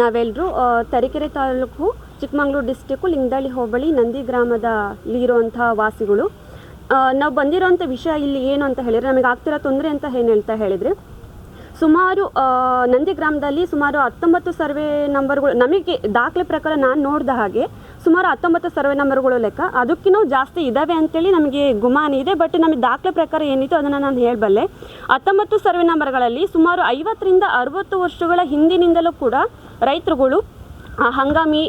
ನಾವೆಲ್ಲರೂ ತರೀಕೆರೆ ತಾಲೂಕು, ಚಿಕ್ಕಮಗಳೂರು ಡಿಸ್ಟಿಕ್ಕು ಲಿಂಗದಳ್ಳಿ ಹೋಬಳಿ, ನಂದಿ ಗ್ರಾಮದ ಇರುವಂಥ ವಾಸಿಗಳು. ನಾವು ಬಂದಿರೋವಂಥ ವಿಷಯ ಇಲ್ಲಿ ಏನು ಅಂತ ಹೇಳಿದ್ರೆ, ನಮಗೆ ಆಗ್ತಿರೋ ತೊಂದರೆ ಅಂತ ಏನು ಹೇಳ್ತಾ ಹೇಳಿದರೆ ಸುಮಾರು ನಂದಿಗ್ರಾಮದಲ್ಲಿ ನಂದಿ ಗ್ರಾಮದಲ್ಲಿ ಸುಮಾರು ಹತ್ತೊಂಬತ್ತು ಸರ್ವೆ ನಂಬರ್ಗಳು, ನಮಗೆ ದಾಖಲೆ ಪ್ರಕಾರ ನಾನು ನೋಡಿದ ಹಾಗೆ ಸುಮಾರು ಹತ್ತೊಂಬತ್ತು ಸರ್ವೆ ನಂಬರ್ಗಳು ಲೆಕ್ಕ. ಅದಕ್ಕಿಂತ ಜಾಸ್ತಿ ಇದ್ದಾವೆ ಅಂತೇಳಿ ನಮಗೆ ಗುಮಾನಿ ಇದೆ. ಬಟ್ ನಮಗೆ ದಾಖಲೆ ಪ್ರಕಾರ ಏನಿತ್ತು ಅದನ್ನು ನಾನು ಹೇಳಬಲ್ಲೆ. ಹತ್ತೊಂಬತ್ತು ಸರ್ವೆ ನಂಬರ್ಗಳಲ್ಲಿ ಸುಮಾರು ಐವತ್ತರಿಂದ ಅರುವತ್ತು ವರ್ಷಗಳ ಹಿಂದಿನಿಂದಲೂ ಕೂಡ ರೈತರುಗಳು ಹಂಗಾಮಿ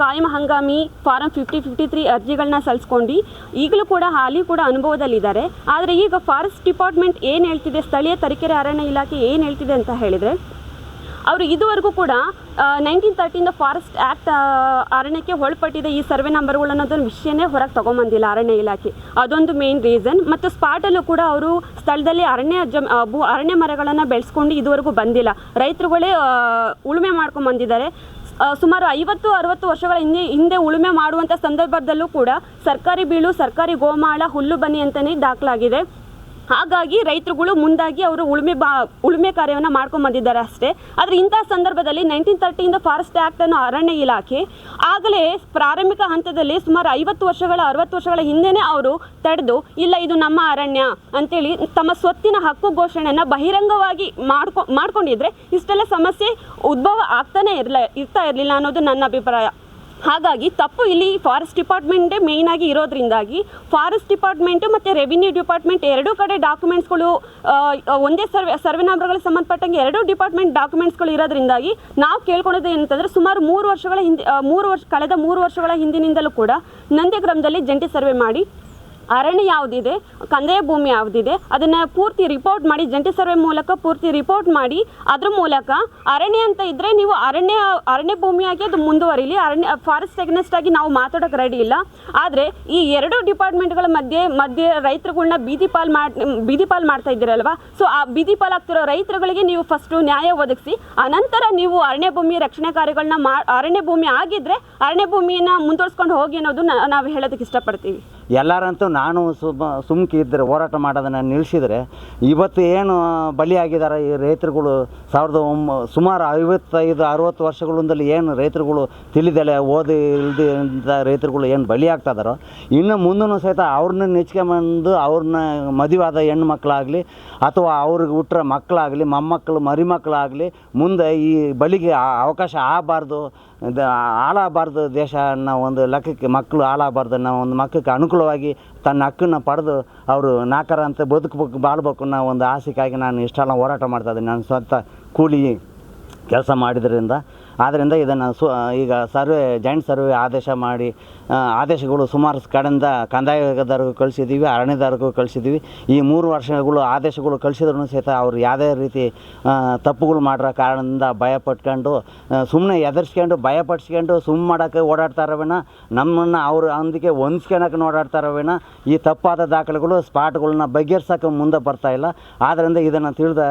ಕಾಯಂ ಹಂಗಾಮಿ, ಫಾರಂ ಫಿಫ್ಟಿ ಫಿಫ್ಟಿ ತ್ರೀ ಅರ್ಜಿಗಳನ್ನ ಸಲ್ಲಿಸ್ಕೊಂಡು ಈಗಲೂ ಕೂಡ ಹಾಲಿ ಕೂಡ ಅನುಭವದಲ್ಲಿದ್ದಾರೆ. ಆದರೆ ಈಗ ಫಾರೆಸ್ಟ್ ಡಿಪಾರ್ಟ್ಮೆಂಟ್ ಏನು ಹೇಳ್ತಿದೆ, ಸ್ಥಳೀಯ ತರೀಕೆರೆ ಅರಣ್ಯ ಇಲಾಖೆ ಏನು ಹೇಳ್ತಿದೆ ಅಂತ ಹೇಳಿದರೆ, ಅವರು ಇದುವರೆಗೂ ಕೂಡ ನೈನ್ಟೀನ್ ತರ್ಟಿಯಿಂದ ಫಾರೆಸ್ಟ್ ಆ್ಯಕ್ಟ್ ಅರಣ್ಯಕ್ಕೆ ಒಳಪಟ್ಟಿದೆ ಈ ಸರ್ವೆ ನಂಬರ್ಗಳು ಅನ್ನೋದೊಂದು ವಿಷಯನೇ ಹೊರಗೆ ತೊಗೊಂಬಂದಿಲ್ಲ ಅರಣ್ಯ ಇಲಾಖೆ. ಅದೊಂದು ಮೇನ್ ರೀಸನ್ ಮತ್ತು ಸ್ಪಾಟಲ್ಲೂ ಕೂಡ ಅವರು ಸ್ಥಳದಲ್ಲಿ ಅರಣ್ಯ ಜಮ್ ಅರಣ್ಯ ಮರಗಳನ್ನು ಬೆಳೆಸ್ಕೊಂಡು ಇದುವರೆಗೂ ಬಂದಿಲ್ಲ. ರೈತರುಗಳೇ ಉಳುಮೆ ಮಾಡ್ಕೊಂಡು ಬಂದಿದ್ದಾರೆ ಸುಮಾರು ಐವತ್ತು, ಅರವತ್ತು ವರ್ಷಗಳ ಹಿಂದೆ ಹಿಂದೆ ಉಳುಮೆ ಮಾಡುವಂಥ ಸಂದರ್ಭದಲ್ಲೂ ಕೂಡ ಸರ್ಕಾರಿ ಬೀಳು, ಸರ್ಕಾರಿ ಗೋಮಾಳ, ಹುಲ್ಲು ಬನ್ನಿ ಅಂತಲೇ ದಾಖಲಾಗಿದೆ. ಹಾಗಾಗಿ ರೈತರುಗಳು ಮುಂದಾಗಿ ಅವರು ಉಳುಮೆ ಬಾ, ಉಳುಮೆ ಕಾರ್ಯವನ್ನು ಮಾಡ್ಕೊಂಡು ಬಂದಿದ್ದಾರೆ ಅಷ್ಟೇ. ಆದರೆ ಇಂಥ ಸಂದರ್ಭದಲ್ಲಿ ನೈನ್ಟೀನ್ ತರ್ಟಿಯಿಂದ ಫಾರೆಸ್ಟ್ ಆ್ಯಕ್ಟ್ ಅನ್ನು ಅರಣ್ಯ ಇಲಾಖೆ, ಆಗಲೇ ಪ್ರಾರಂಭಿಕ ಹಂತದಲ್ಲಿ ಸುಮಾರು ಐವತ್ತು ವರ್ಷಗಳ, ಅರವತ್ತು ವರ್ಷಗಳ ಹಿಂದೆನೇ ಅವರು ತಡೆದು, ಇಲ್ಲ ಇದು ನಮ್ಮ ಅರಣ್ಯ ಅಂತೇಳಿ ತಮ್ಮ ಸ್ವತ್ತಿನ ಹಕ್ಕು ಘೋಷಣೆಯನ್ನು ಬಹಿರಂಗವಾಗಿ ಮಾಡ್ಕೊ, ಮಾಡ್ಕೊಂಡಿದ್ರೆ ಇಷ್ಟೆಲ್ಲ ಸಮಸ್ಯೆ ಉದ್ಭವ ಆಗ್ತಾನೆ ಇರಲ, ಇರ್ತಾ ಇರಲಿಲ್ಲ ಅನ್ನೋದು ನನ್ನ ಅಭಿಪ್ರಾಯ. ಹಾಗಾಗಿ ತಪ್ಪು ಇಲ್ಲಿ ಫಾರೆಸ್ಟ್ ಡಿಪಾರ್ಟ್ಮೆಂಟೇ ಮೇಯ್ನ್ ಆಗಿ ಇರೋದ್ರಿಂದಾಗಿ ಫಾರೆಸ್ಟ್ ಡಿಪಾರ್ಟ್ಮೆಂಟು ಮತ್ತು ರೆವಿನ್ಯೂ ಡಿಪಾರ್ಟ್ಮೆಂಟ್ ಎರಡೂ ಕಡೆ ಡಾಕ್ಯುಮೆಂಟ್ಸ್ಗಳು ಒಂದೇ ಸರ್ವೆ ಸರ್ವೆ ನಂಬರ್ಗಳಿಗೆ ಸಂಬಂಧಪಟ್ಟಂಗೆ ಎರಡೂ ಡಿಪಾರ್ಟ್ಮೆಂಟ್ ಡಾಕ್ಯುಮೆಂಟ್ಸ್ಗಳು ಇರೋದ್ರಿಂದಾಗಿ ನಾವು ಕೇಳ್ಕೊಳ್ಳೋದು ಏನಂತಂದರೆ ಸುಮಾರು ಮೂರು ವರ್ಷಗಳ ಹಿಂದೆ ಮೂರು ವರ್ಷ, ಕಳೆದ ಮೂರು ವರ್ಷಗಳ ಹಿಂದಿನಿಂದಲೂ ಕೂಡ ನಂದೇ ಗ್ರಾಮದಲ್ಲಿ ಜಂಟಿ ಸರ್ವೆ ಮಾಡಿ ಅರಣ್ಯ ಯಾವುದಿದೆ, ಕಂದಾಯ ಭೂಮಿ ಯಾವುದಿದೆ, ಅದನ್ನು ಪೂರ್ತಿ ರಿಪೋರ್ಟ್ ಮಾಡಿ, ಜಂಟಿ ಸರ್ವೆ ಮೂಲಕ ಪೂರ್ತಿ ರಿಪೋರ್ಟ್ ಮಾಡಿ, ಅದ್ರ ಮೂಲಕ ಅರಣ್ಯ ಅಂತ ಇದ್ದರೆ ನೀವು ಅರಣ್ಯ ಅರಣ್ಯ ಭೂಮಿಯಾಗಿ ಅದು ಮುಂದುವರಿಲಿ. ಅರಣ್ಯ ಫಾರೆಸ್ಟ್ ಅಗೇನೆಸ್ಟ್ ಆಗಿ ನಾವು ಮಾತಾಡೋಕೆ ರೆಡಿ ಇಲ್ಲ. ಆದರೆ ಈ ಎರಡು ಡಿಪಾರ್ಟ್ಮೆಂಟ್ಗಳ ಮಧ್ಯೆ ಮಧ್ಯೆ ರೈತರುಗಳನ್ನ ಬೀದಿ ಪಾಲ್ ಮಾಡಿ ಬೀದಿ ಪಾಲ್ ಮಾಡ್ತಾ ಇದ್ದೀರಲ್ವಾ? ಸೊ ಆ ಬೀದಿ ಪಾಲ್ ಆಗ್ತಿರೋ ರೈತರುಗಳಿಗೆ ನೀವು ಫಸ್ಟು ನ್ಯಾಯ ಒದಗಿಸಿ, ಅನಂತರ ನೀವು ಅರಣ್ಯ ಭೂಮಿ ರಕ್ಷಣೆ ಕಾರ್ಯಗಳನ್ನ ಮಾ, ಅರಣ್ಯ ಭೂಮಿ ಆಗಿದ್ದರೆ ಅರಣ್ಯ ಭೂಮಿಯನ್ನು ಮುಂದುವರ್ಸ್ಕೊಂಡು ಹೋಗಿ ಅನ್ನೋದು ನಾವು ಹೇಳೋದಕ್ಕೆ ಇಷ್ಟಪಡ್ತೀವಿ. ಎಲ್ಲರಂತೂ ನಾನು ಸುಮ್ ಸುಮ್ಕಿ ಇದ್ದರೆ ಹೋರಾಟ ಮಾಡೋದನ್ನು ನಿಲ್ಲಿಸಿದರೆ ಇವತ್ತು ಏನು ಬಲಿಯಾಗಿದ್ದಾರೆ ಈ ರೈತರುಗಳು? ಸಾವಿರದ ಒಂಬ ಸುಮಾರು ಐವತ್ತೈದು, ಅರುವತ್ತು ವರ್ಷಗಳಿಂದಲೂ ಏನು ರೈತರುಗಳು ತಿಳಿದಲೆ ಓದಿ ಇಲ್ದ ರೈತರುಗಳು ಏನು ಬಲಿಯಾಗ್ತಾ ಇದಾರೋ ಇನ್ನು ಮುಂದೂ ಸಹಿತ ಅವ್ರನ್ನ ನೆಚ್ಕೊಂಬಂದು ಅವ್ರನ್ನ ಮದುವಾದ ಹೆಣ್ಣು ಮಕ್ಕಳಾಗಲಿ ಅಥವಾ ಅವ್ರಿಗೆ ಹುಟ್ಟರ ಮಕ್ಕಳಾಗಲಿ, ಮೊಮ್ಮಕ್ಕಳು, ಮರಿಮಕ್ಕಳಾಗಲಿ ಮುಂದೆ ಈ ಬಲಿಗೆ ಅವಕಾಶ ಆಗಬಾರ್ದು. ಇದು ಹಾಳಾಗಬಾರ್ದು ದೇಶ ಅನ್ನೋ ಒಂದು ಲೆಕ್ಕಕ್ಕೆ ಮಕ್ಕಳು ಹಾಳಾಗಬಾರ್ದು ಅನ್ನೋ ಒಂದು ಮಕ್ಕಕ್ಕೆ ಅನುಕೂಲವಾಗಿ ತನ್ನ ಹಕ್ಕನ್ನು ಪಡೆದು ಅವರು ನಾಕಾರ ಅಂತ ಬದುಕಬೇಕು, ಬಾಳ್ಬೇಕು ಅನ್ನೋ ಒಂದು ಆಸೆಗಾಗಿ ನಾನು ಇಷ್ಟೆಲ್ಲ ಹೋರಾಟ ಮಾಡ್ತಾ ಇದ್ದೀನಿ. ನಾನು ಸ್ವಂತ ಕೂಲಿ ಕೆಲಸ ಮಾಡಿದ್ರಿಂದ ಆದ್ದರಿಂದ ಇದನ್ನು ಸು ಈಗ ಸರ್ವೆ ಜಾಯಿಂಟ್ ಸರ್ವೆ ಆದೇಶ ಮಾಡಿ ಆದೇಶಗಳು ಸುಮಾರು ಕಡೆಯಿಂದ ಕಂದಾಯದವ್ರಿಗೂ ಕಳಿಸಿದ್ದೀವಿ ಅರಣ್ಯದವ್ರಿಗೂ ಕಳಿಸಿದ್ದೀವಿ ಈ ಮೂರು ವರ್ಷಗಳು ಆದೇಶಗಳು ಕಳಿಸಿದ್ರು ಸಹಿತ ಅವ್ರು ಯಾವುದೇ ರೀತಿ ತಪ್ಪುಗಳು ಮಾಡಿರೋ ಕಾರಣದಿಂದ ಭಯ ಪಟ್ಕೊಂಡು ಸುಮ್ಮನೆ ಎದುರಿಸ್ಕೊಂಡು ಭಯ ಪಡಿಸ್ಕೊಂಡು ಸುಮ್ಮ ಮಾಡೋಕ್ಕೆ ಓಡಾಡ್ತಾರವೇನ ನಮ್ಮನ್ನು ಅವರು ಅಂದಿಗೆ ಹೊಂದ್ಸ್ಕೊಳಕ್ಕೆ ನೋಡಾಡ್ತಾರವೇನ ಈ ತಪ್ಪಾದ ದಾಖಲೆಗಳು ಸ್ಪಾಟ್ಗಳನ್ನ ಬಗೆಹರ್ಸೋಕೆ ಮುಂದೆ ಬರ್ತಾ ಇಲ್ಲ. ಆದ್ದರಿಂದ ಇದನ್ನು ತಿಳಿದ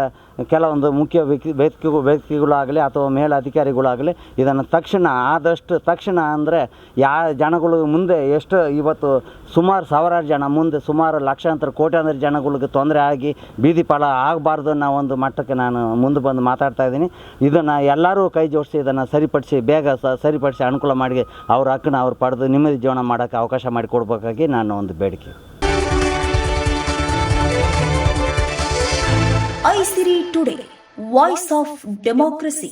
ಕೆಲವೊಂದು ಮುಖ್ಯ ವ್ಯಕ್ತಿ ವ್ಯಕ್ತಿಗಳು ವ್ಯಕ್ತಿಗಳಾಗಲಿ ಅಥವಾ ಮೇಲಧಿಕಾರಿಗಳಾಗಲಿ ಇದನ್ನು ತಕ್ಷಣ ಆದಷ್ಟು ತಕ್ಷಣ ಅಂದರೆ ಯಾ ಜನಗಳು ಮುಂದೆ ಎಷ್ಟು ಇವತ್ತು ಸುಮಾರು ಸಾವಿರಾರು ಜನ ಮುಂದೆ ಸುಮಾರು ಲಕ್ಷಾಂತರ ಕೋಟ್ಯಾಂತರ ಜನಗಳಿಗೆ ತೊಂದರೆ ಆಗಿ ಬೀದಿ ಪಾಲ ಆಗಬಾರ್ದು ಅನ್ನೋ ಒಂದು ಮಟ್ಟಕ್ಕೆ ನಾನು ಮುಂದೆ ಬಂದು ಮಾತಾಡ್ತಾ ಇದ್ದೀನಿ. ಇದನ್ನು ಎಲ್ಲರೂ ಕೈ ಜೋಡಿಸಿ ಇದನ್ನು ಸರಿಪಡಿಸಿ ಬೇಗ ಸರಿಪಡಿಸಿ ಅನುಕೂಲ ಮಾಡಿ ಅವ್ರ ಹಕ್ಕನ್ನು ಅವ್ರು ಪಡೆದು ನಿಮ್ಮದಿ ಜೀವನ ಮಾಡೋಕ್ಕೆ ಅವಕಾಶ ಮಾಡಿಕೊಡ್ಬೇಕಾಗಿ ನಾನು ಒಂದು ಬೇಡಿಕೆ. Aisiri today, voice of democracy.